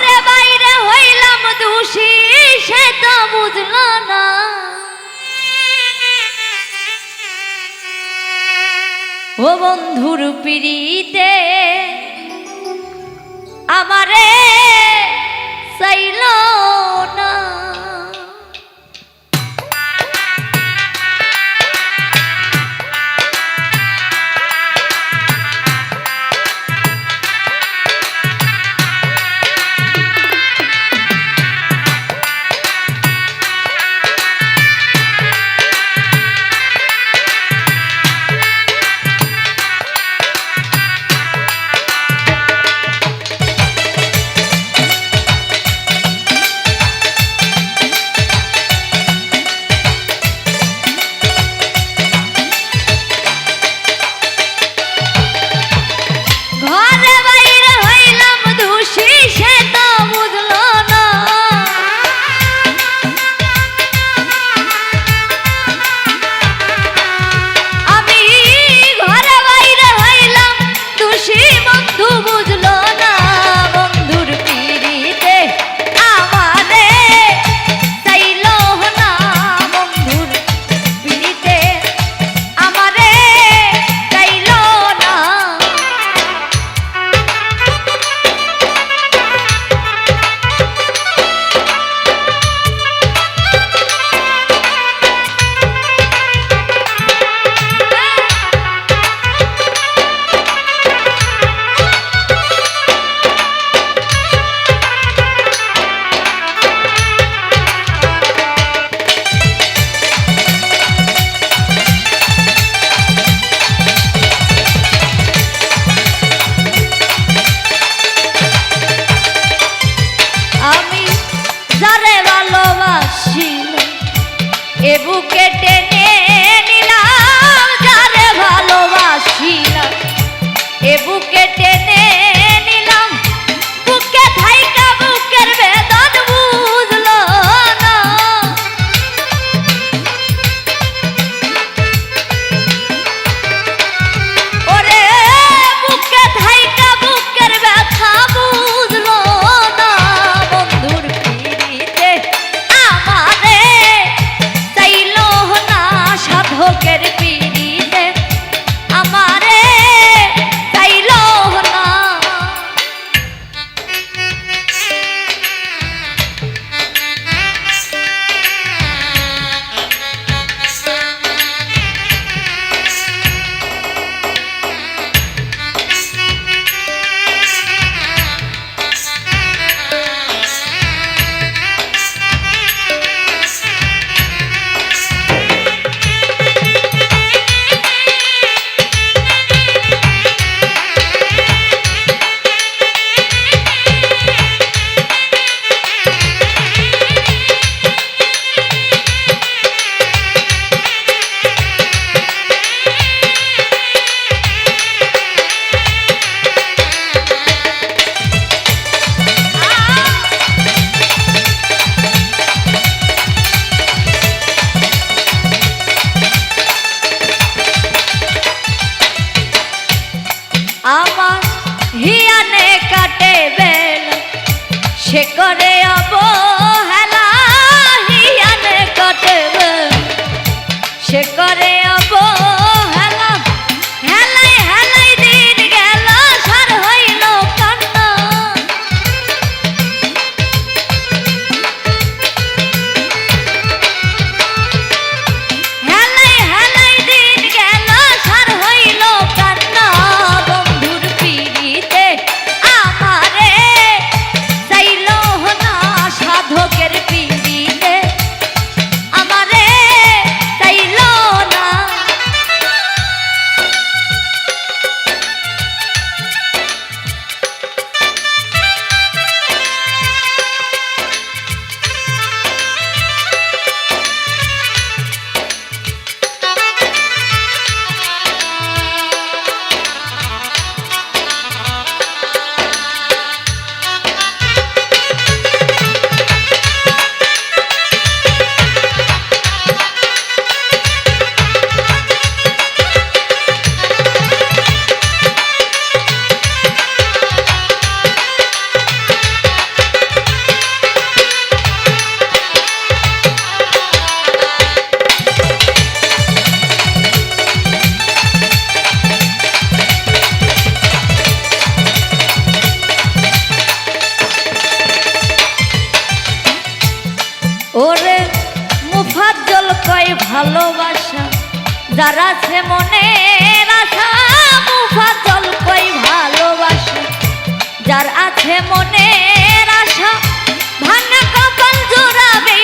ঘরে বাইরে হইলাম দোষী সে তো বুঝল না। ও বন্ধুর পিড়িতে করে ভালোবাসা যারা সে মনে রাখা কই ভালোবাসা। যার আছে মনে আশা ভাঙা কপাল জোড়াবে